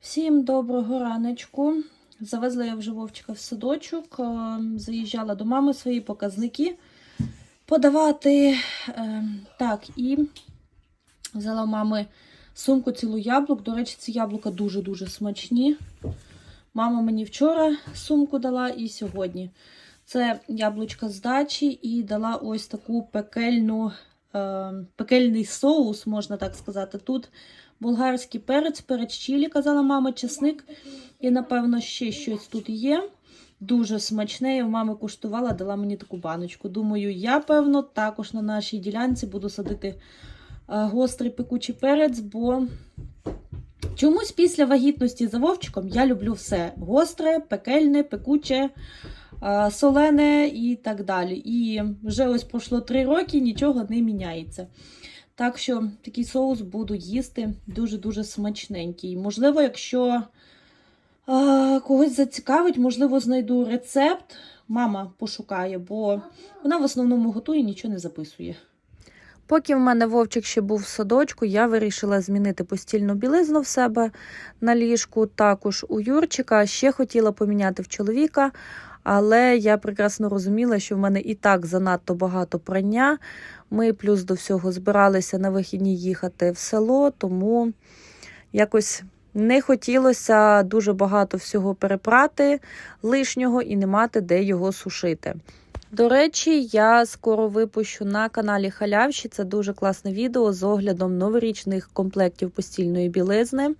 Всім доброго раночку. Завезла я вже Вовчика в садочок, е, заїжджала до мами свої показники подавати. Е, Так, і взяла в мами сумку цілу яблук. До речі, ці яблука дуже-дуже смачні. Мама мені вчора сумку дала і сьогодні. Це яблучка з дачі і дала ось таку пекельну, е, пекельний соус, можна так сказати. Тут болгарський перець, перець чилі, казала мама, чесник. І, напевно, ще щось тут є. Дуже смачне. Я в мами куштувала, дала мені таку баночку. Думаю, я, певно, також на нашій ділянці буду садити е, гострий пекучий перець, бо чомусь після вагітності за вовчиком я люблю все: гостре, пекельне, пекуче, е, солене і так далі. І вже ось пройшло три роки, нічого не міняється. Так що такий соус буду їсти дуже-дуже смачненький. Можливо, якщо а, когось зацікавить, можливо, знайду рецепт. Мама пошукає, бо вона в основному готує, нічого не записує. Поки в мене вовчик ще був в садочку, я вирішила змінити постільну білизну в себе на ліжку. Також у Юрчика ще хотіла поміняти в чоловіка, але я прекрасно розуміла, що в мене і так занадто багато прання. Ми плюс до всього збиралися на вихідні їхати в село, тому якось не хотілося дуже багато всього перепрати лишнього і не мати де його сушити. До речі, я скоро випущу на каналі Халявші. Це дуже класне відео з оглядом новорічних комплектів постільної білизни.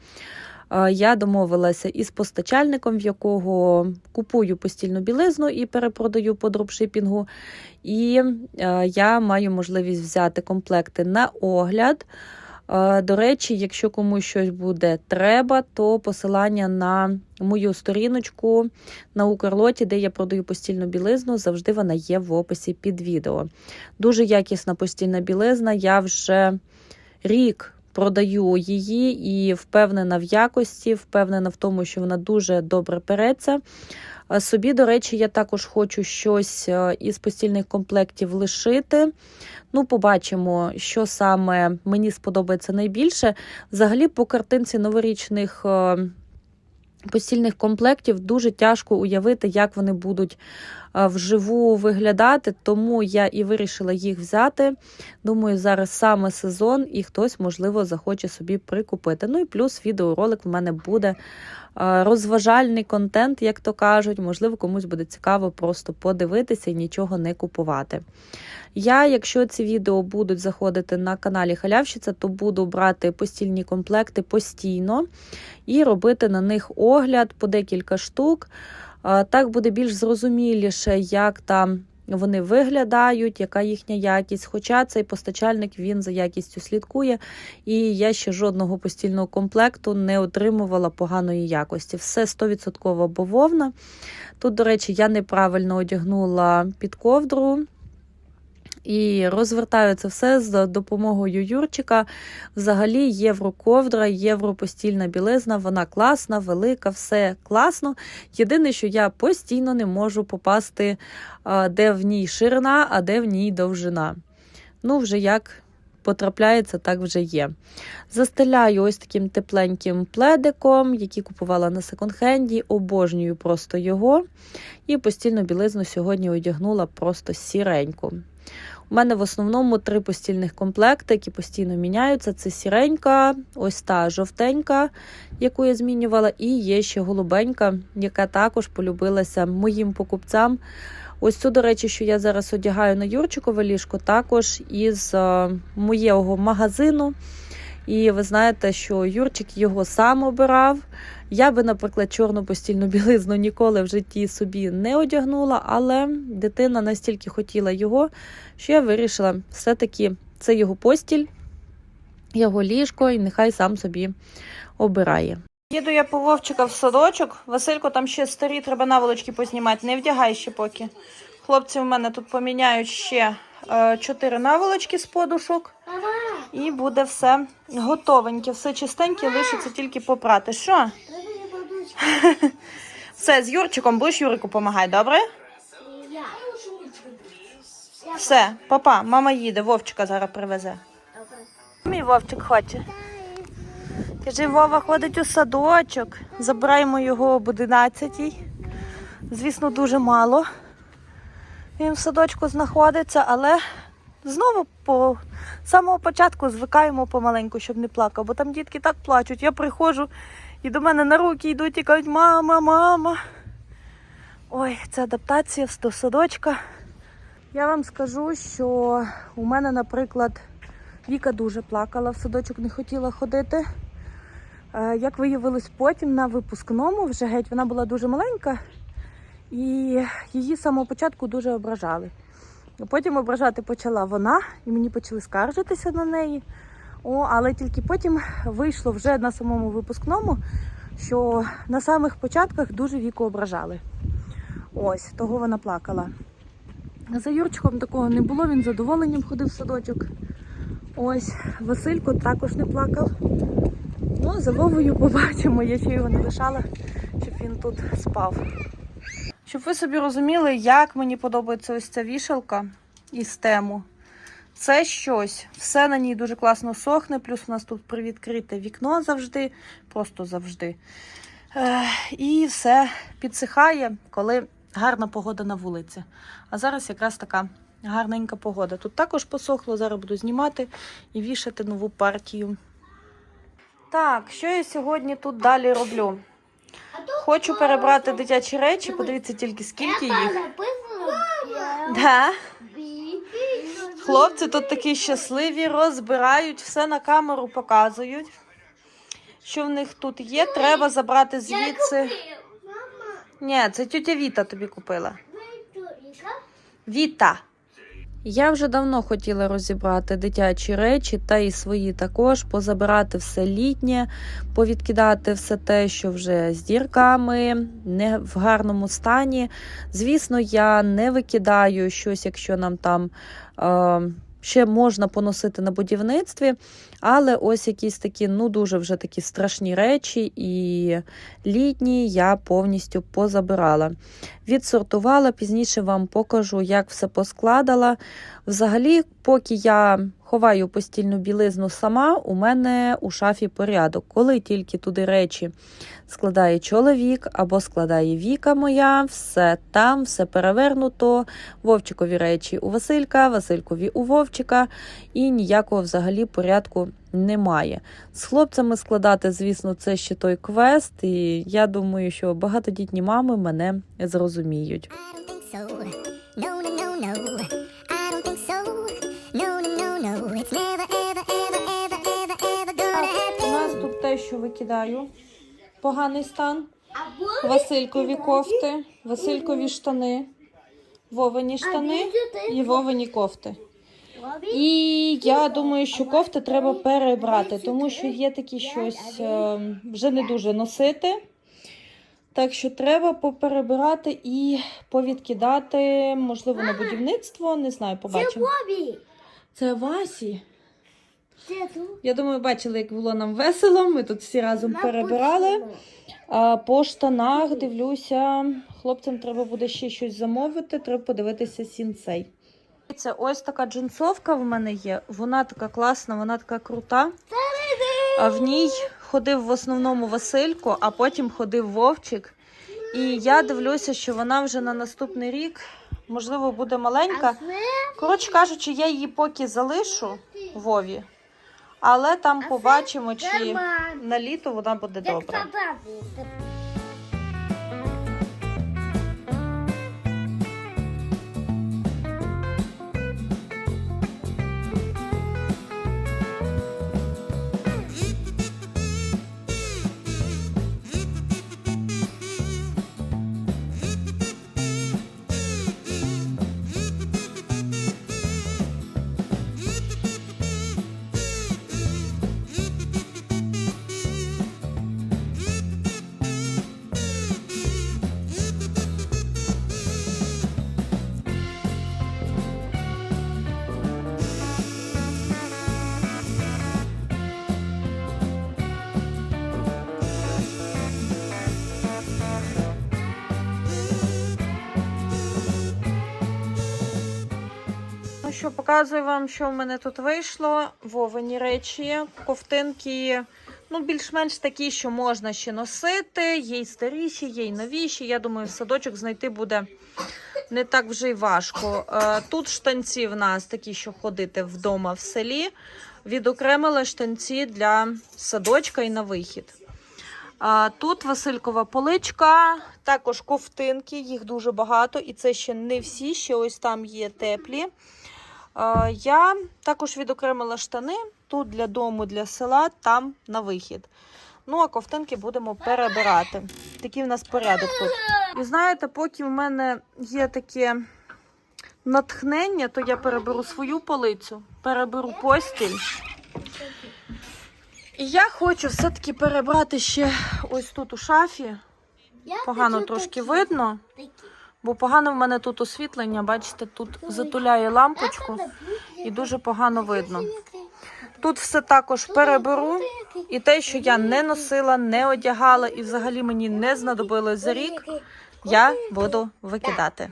Е, Я домовилася із постачальником, в якого купую постільну білизну і перепродаю по дропшипінгу. І е, я маю можливість взяти комплекти на огляд. Е, До речі, якщо комусь щось буде треба, то посилання на мою сторіночку на Укрлоті, де я продаю постільну білизну, завжди вона є в описі під відео. Дуже якісна постільна білизна. Я вже рік продаю її і впевнена в якості, впевнена в тому, що вона дуже добре переться. Собі, до речі, я також хочу щось е, із постільних комплектів лишити. Ну, побачимо, що саме мені сподобається найбільше. Взагалі, по картинці новорічних е, постільних комплектів дуже тяжко уявити, як вони будуть вживу виглядати, тому я і вирішила їх взяти. Думаю, зараз саме сезон, і хтось, можливо, захоче собі прикупити. Ну і плюс відеоролик в мене буде е, розважальний контент, як то кажуть. Можливо, комусь буде цікаво просто подивитися і нічого не купувати. Я, якщо ці відео будуть заходити на каналі Халявщиця, то буду брати постільні комплекти постійно і робити на них огляд по декілька штук. Так буде більш зрозуміліше, як там вони виглядають, яка їхня якість. Хоча цей постачальник він за якістю слідкує, і я ще жодного постільного комплекту не отримувала поганої якості. Все 100% бавовна. Тут, до речі, я неправильно одягнула під ковдру. І розвертаю це все з допомогою Юрчика. Взагалі, євроковдра, європостільна білизна, вона класна, велика, все класно. Єдине, що я постійно не можу попасти, де в ній ширина, а де в ній довжина. Ну, вже як потрапляється, так вже є. Застеляю ось таким тепленьким пледиком, який купувала на секонд-хенді. Обожнюю просто його. І постільну білизну сьогодні одягнула просто сіреньку. У мене в основному три постільних комплекти, які постійно міняються. Це сіренька, ось та жовтенька, яку я змінювала, і є ще голубенька, яка також полюбилася моїм покупцям. Ось цю, до речі, що я зараз одягаю на Юрчикове ліжко, також із е, моєго магазину. І ви знаєте, що Юрчик його сам обирав. Я би, наприклад, чорну постільну білизну ніколи в житті собі не одягнула, але дитина настільки хотіла його, що я вирішила, все-таки це його постіль, його ліжко, і нехай сам собі обирає. Їду я по Вовчика в садочок. Василько, там ще старі, треба наволочки познімати. Не вдягай ще поки. Хлопці в мене тут поміняють ще е, чотири наволочки з подушок. І буде все готовеньке, все чистеньке, лишиться тільки попрати. Що? Все, з Юрчиком будеш Юрику допомагати, добре? Все, папа, мама їде, Вовчика зараз привезе. Мій Вовчик хоче. Кажи, Вова ходить у садочок. Забираємо його об 11. Звісно, дуже мало. Він в садочку знаходиться, але знову по самого початку звикаємо помаленьку, щоб не плакав, бо там дітки так плачуть. Я приходжу і до мене на руки йдуть і кажуть, мама, мама. Ой, це адаптація до садочка. Я вам скажу, що у мене, наприклад, Віка дуже плакала, в садочок не хотіла ходити. Е, Як виявилось потім на випускному, вже геть вона була дуже маленька, і її з самого початку дуже ображали. Потім ображати почала вона, і мені почали скаржитися на неї. О, але тільки потім вийшло вже на самому випускному, що на самих початках дуже віку ображали. Ось, того вона плакала. За Юрчиком такого не було, він задоволенням ходив в садочок. Ось, Василько також не плакав. Ну, за Вовою побачимо, я ще його не лишала, щоб він тут спав. Щоб ви собі розуміли, як мені подобається ось ця вішалка із тему. Це щось, все на ній дуже класно сохне, плюс у нас тут привідкрите вікно завжди, просто завжди. Е, і все підсихає, коли гарна погода на вулиці. А зараз якраз така гарненька погода. Тут також посохло, зараз буду знімати і вішати нову партію. Так, що я сьогодні тут далі роблю? Хочу перебрати дитячі речі, подивіться тільки скільки їх. Да. Хлопці тут такі щасливі, розбирають, все на камеру показують. Що в них тут є, треба забрати звідси. Ні, це тетя Віта тобі купила. Віта. Я вже давно хотіла розібрати дитячі речі, та і свої також, позабирати все літнє, повідкидати все те, що вже з дірками, не в гарному стані. Звісно, я не викидаю щось, якщо нам там е, ще можна поносити на будівництві. Але ось якісь такі, ну дуже вже такі страшні речі, і літні я повністю позабирала. Відсортувала, пізніше вам покажу, як все поскладала. Взагалі, поки я ховаю постільну білизну сама, у мене у шафі порядок. Коли тільки туди речі складає чоловік або складає Віка моя, все там, все перевернуто. Вовчикові речі у Василька, Василькові у Вовчика, і ніякого взагалі порядку немає. З хлопцями складати, звісно, це ще той квест, і я думаю, що багатодітні мами мене зрозуміють. I don't think so. No, no, no, no. Те, що викидаю. Поганий стан. Василькові кофти, Василькові штани, Вовені штани і Вовені кофти. І я думаю, що кофти треба перебрати, тому що є такі щось е, вже не дуже носити. Так що треба поперебирати і повідкидати, можливо, на будівництво. Не знаю, побачимо. Це Васі. Я думаю, бачили, як було нам весело. Ми тут всі разом перебирали. А по штанах дивлюся, хлопцям треба буде ще щось замовити, треба подивитися сінцей. Це ось така джинсовка в мене є. Вона така класна, вона така крута. А в ній ходив в основному Василько, а потім ходив Вовчик. І я дивлюся, що вона вже на наступний рік, можливо, буде маленька. Коротше кажучи, я її поки залишу Вові, але там побачимо, чи на літо вона буде добра. Що, показую вам, що в мене тут вийшло. Вовені речі, ковтинки Ну, більш-менш такі, що можна ще носити. Є й старіші, є й новіші. Я думаю, садочок знайти буде не так вже й важко. Е, Тут штанці в нас такі, що ходити вдома в селі. Відокремили штанці для садочка і на вихід. Тут Василькова поличка, також ковтинки, їх дуже багато, і це ще не всі, ще ось там є теплі. А, Я також відокремила штани тут для дому, для села, там на вихід. Ну, а ковтинки будемо перебирати. Такий в нас порядок тут. І знаєте, поки в мене є таке натхнення, то я переберу свою полицю, переберу постіль. І я хочу все-таки перебрати ще ось тут у шафі. Погано трошки видно. Бо погано в мене тут освітлення. Бачите, тут затуляє лампочку і дуже погано видно. Тут все також переберу. І те, що я не носила, не одягала і взагалі мені не знадобилось за рік, я буду викидати.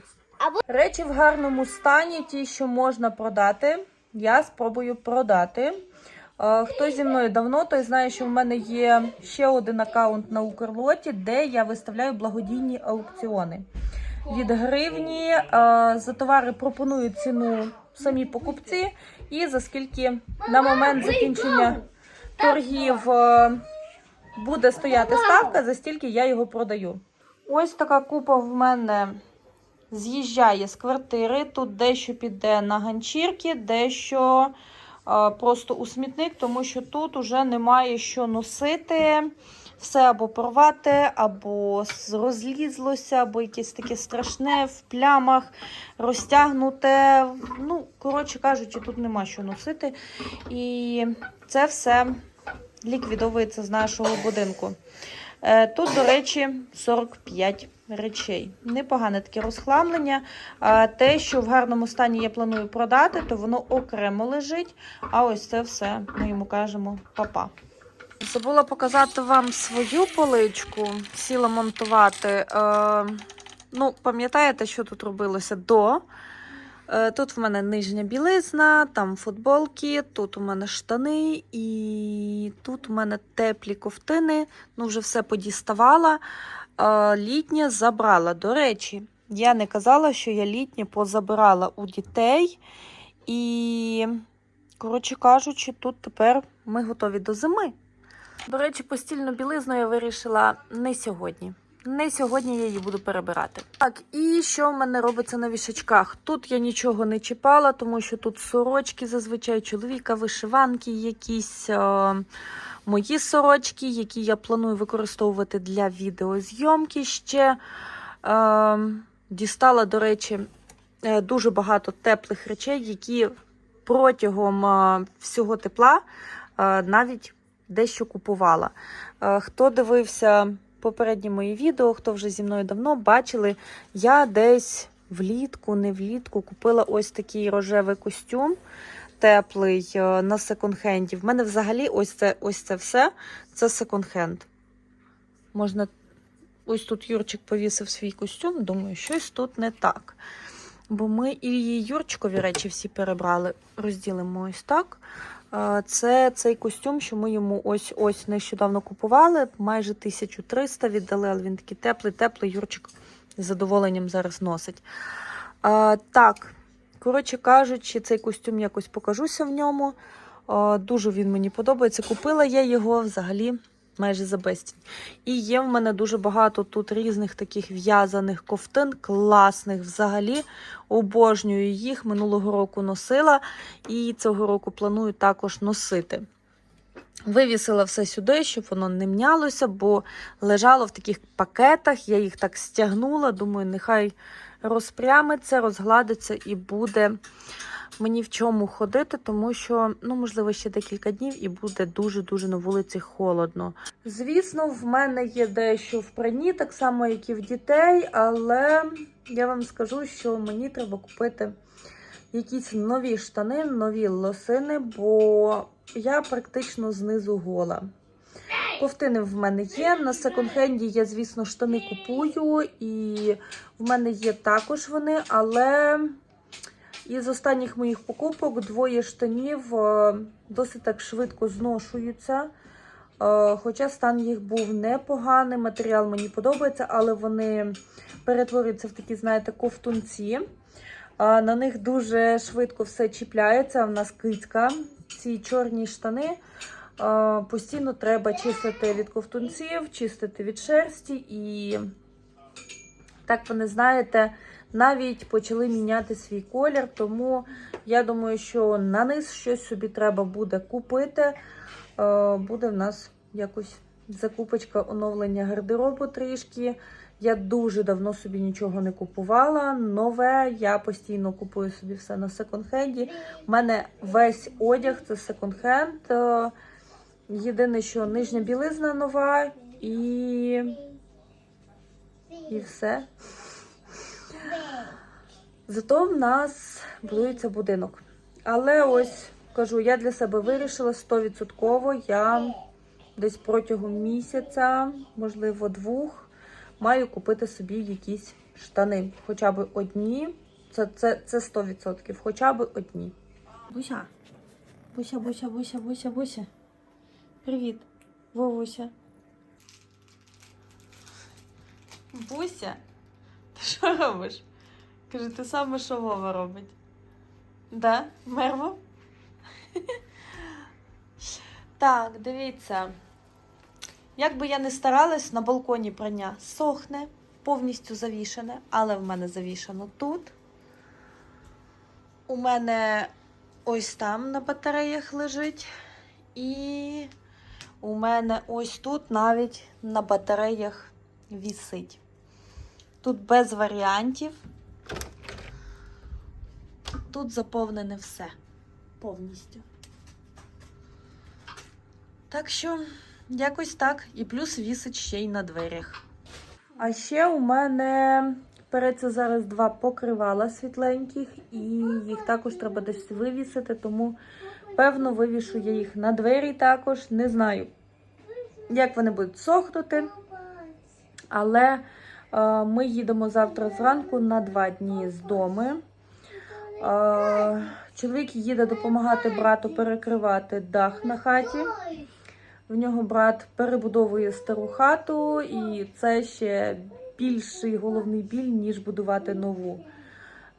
Речі в гарному стані, ті, що можна продати, я спробую продати. Е, Хто зі мною давно, той знає, що в мене є ще один аккаунт на Укрлоті, де я виставляю благодійні аукціони. Від гривні е, за товари пропонують ціну самі покупці, і за скільки на момент закінчення торгів е, буде стояти ставка, за стільки я його продаю. Ось така купа в мене з'їжджає з квартири. Тут дещо піде на ганчірки, дещо е, просто у смітник, тому що тут уже немає що носити. Все або порвати, або розлізлося, або якесь таке страшне в плямах, розтягнуте. Ну, коротше кажучи, тут нема що носити. І це все ліквідовується з нашого будинку. Е, Тут, до речі, 45 речей. Непогане таке розхламлення. Те, що в гарному стані я планую продати, то воно окремо лежить. А ось це все ми йому кажемо папа. Забула показати вам свою поличку, сіла монтувати. Е, ну, пам'ятаєте, що тут робилося до? Е, Тут в мене нижня білизна, там футболки, тут у мене штани, і тут у мене теплі ковтини. Ну, вже все подіставала. Е, Літнє забрала. До речі, я не казала, що я літнє позабирала у дітей. І, коротше кажучи, тут тепер ми готові до зими. До речі, постільну білизну я вирішила не сьогодні. Не сьогодні я її буду перебирати. Так, і що в мене робиться на вішачках? Тут я нічого не чіпала, тому що тут сорочки зазвичай чоловіка, вишиванки, якісь е, мої сорочки, які я планую використовувати для відеозйомки ще. Е, дістала, до речі, е, дуже багато теплих речей, які протягом е, всього тепла навіть дещо купувала. Е, Хто дивився попередні мої відео, хто вже зі мною давно бачили, я десь влітку, не влітку, купила ось такий рожевий костюм теплий е, на секонд-хенді. В мене взагалі ось це, ось це все це секонд-хенд. Можна. Ось тут Юрчик повісив свій костюм. Думаю, щось тут не так. Бо ми і Юрчикові речі всі перебрали. Розділимо ось так. Це цей костюм, що ми йому ось ось нещодавно купували. Майже 1300 віддали, але він такий теплий, теплий. Юрчик з задоволенням зараз носить. Так, коротше кажучи, цей костюм якось покажуся в ньому. Дуже він мені подобається. Купила я його взагалі майже за безцінь. І є в мене дуже багато тут різних таких в'язаних ковтин, класних взагалі. Обожнюю їх. Минулого року носила і цього року планую також носити. Вивісила все сюди, щоб воно не мнялося, бо лежало в таких пакетах. Я їх так стягнула. Думаю, нехай розпрямиться, розгладиться і буде мені в чому ходити, тому що, ну, можливо, ще декілька днів і буде дуже-дуже на вулиці холодно. Звісно, в мене є дещо в прані, так само, як і в дітей, але я вам скажу, що мені треба купити якісь нові штани, нові лосини, бо я практично знизу гола. Ковтини в мене є. На секонд-хенді я, звісно, штани купую, і в мене є також вони, але із останніх моїх покупок двоє штанів е, досить так швидко зношуються. Е, Хоча стан їх був непоганий, матеріал мені подобається, але вони перетворюються в такі, знаєте, ковтунці. На них дуже швидко все чіпляється. В нас кицька. Ці чорні штани е, постійно треба чистити від ковтунців, чистити від шерсті. І так вони, знаєте, навіть почали міняти свій колір. Тому я думаю, що на низ щось собі треба буде купити. Е, Буде в нас якось закупочка оновлення гардеробу трішки. Я дуже давно собі нічого не купувала. Нове, я постійно купую собі все на секонд-хенді. У мене весь одяг це секонд-хенд. Е, Єдине, що нижня білизна нова і, і все. Зато в нас будується будинок. Але ось кажу, я для себе вирішила 100%. Я десь протягом місяця, можливо, двох, маю купити собі якісь штани. Хоча б одні. Це, це, це 100%. Хоча б одні. Буся. Буся, буся, буся, буся, буся. Привіт, Вовуся. Буся, ти що робиш? Каже, ти саме що Вова робить? Да, Мерво? Так, дивіться. Як би я не старалась, на балконі прання сохне, повністю завішане, але в мене завішано тут. У мене ось там на батареях лежить. І у мене ось тут навіть на батареях вісить. Тут без варіантів. Тут заповнене все повністю. Так що, якось так. І плюс вісить ще й на дверях. А ще у мене переться зараз два покривала світленьких, і їх також треба десь вивісити, тому певно вивішу я їх на двері також. Не знаю, як вони будуть сохнути. Але е, ми їдемо завтра зранку на два дні з дому. Чоловік їде допомагати брату перекривати дах на хаті. В нього брат перебудовує стару хату, і це ще більший головний біль, ніж будувати нову.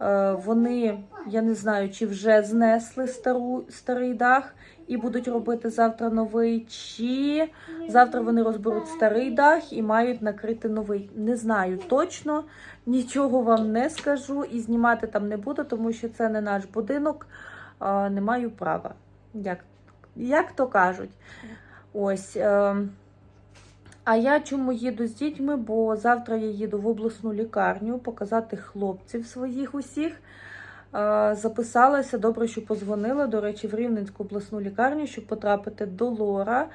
Е, Вони, я не знаю, чи вже знесли стару, старий дах і будуть робити завтра новий, чи завтра вони розберуть старий дах і мають накрити новий. Не знаю точно, нічого вам не скажу і знімати там не буду, тому що це не наш будинок, не маю права. Як, як то кажуть. Ось. Е, а я чому їду з дітьми? Бо завтра я їду в обласну лікарню показати хлопців своїх усіх. Записалася, добре, що позвонила. До речі, в Рівненську обласну лікарню, щоб потрапити до Лора,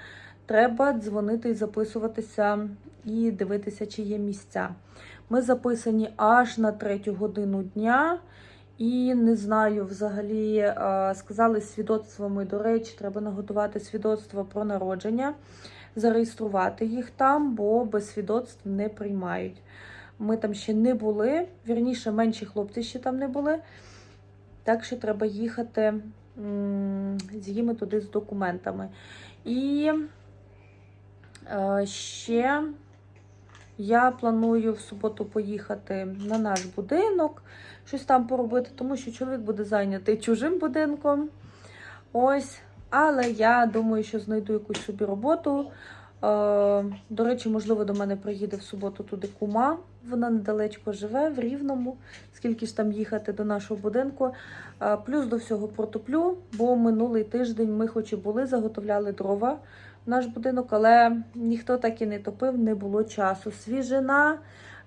треба дзвонити і записуватися і дивитися, чи є місця. Ми записані аж на третю годину дня. І не знаю, взагалі сказали з свідоцтвами, до речі, треба наготувати свідоцтва про народження, зареєструвати їх там, бо без свідоцтв не приймають. Ми там ще не були, вірніше, менші хлопці ще там не були. Так що треба їхати з ними туди з документами. І е, ще я планую в суботу поїхати на наш будинок, щось там поробити, тому що чоловік буде зайнятий чужим будинком. Ось. Але я думаю, що знайду якусь собі роботу. Е, до речі, можливо, до мене приїде в суботу туди кума. Вона недалечко живе, в Рівному. Скільки ж там їхати до нашого будинку. Плюс до всього протоплю, бо минулий тиждень ми, хоч і були, заготовляли дрова в наш будинок, але ніхто так і не топив, не було часу. Свіжина,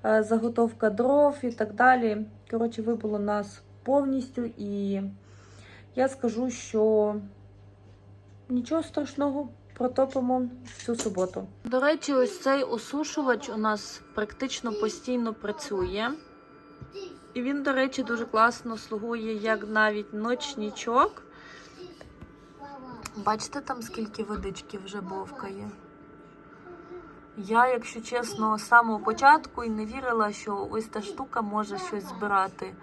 заготовка дров і так далі. Коротше, вибуло нас повністю, і я скажу, що нічого страшного. Протопимо всю суботу. До речі, ось цей осушувач у нас практично постійно працює. І він, до речі, дуже класно слугує як навіть ночнічок. Бачите там, скільки водички вже бовкає? Я, якщо чесно, з самого початку і не вірила, що ось та штука може щось збирати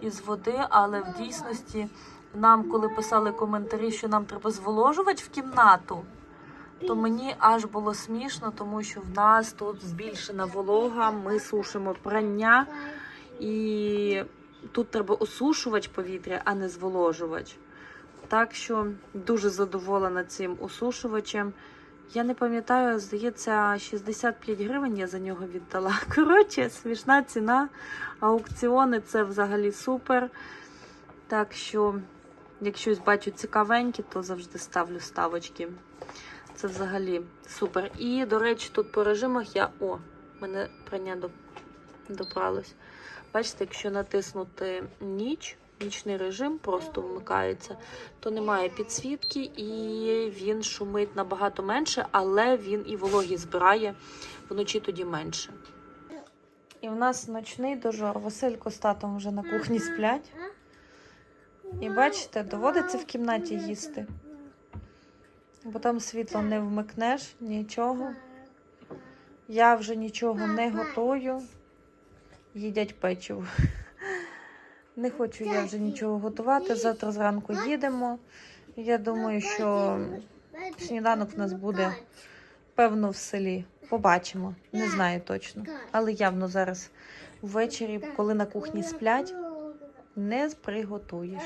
із води, але в дійсності нам, коли писали коментарі, що нам треба зволожувач в кімнату, то мені аж було смішно, тому що в нас тут збільшена волога, ми сушимо прання, і тут треба осушувач повітря, а не зволожувач. Так що дуже задоволена цим осушувачем. Я не пам'ятаю, здається, 65 гривень я за нього віддала. Коротше, смішна ціна. Аукціони це взагалі супер. Так що, якщо бачу цікавеньке, то завжди ставлю ставочки. Це взагалі супер. І, до речі, тут по режимах я. О, мене прання до... допралось. Бачите, якщо натиснути ніч, нічний режим просто вмикається, то немає підсвітки і він шумить набагато менше, але він і вологі збирає вночі тоді менше. І в нас ночний дожор. Василько з татом вже на кухні сплять. І бачите, доводиться в кімнаті їсти. Бо там світло не вмикнеш, нічого. Я вже нічого не готую. Їдять печиво. Не хочу я вже нічого готувати. Завтра зранку їдемо. Я думаю, що сніданок в нас буде певно в селі. Побачимо. Не знаю точно. Але явно зараз ввечері, коли на кухні сплять, не приготуєш.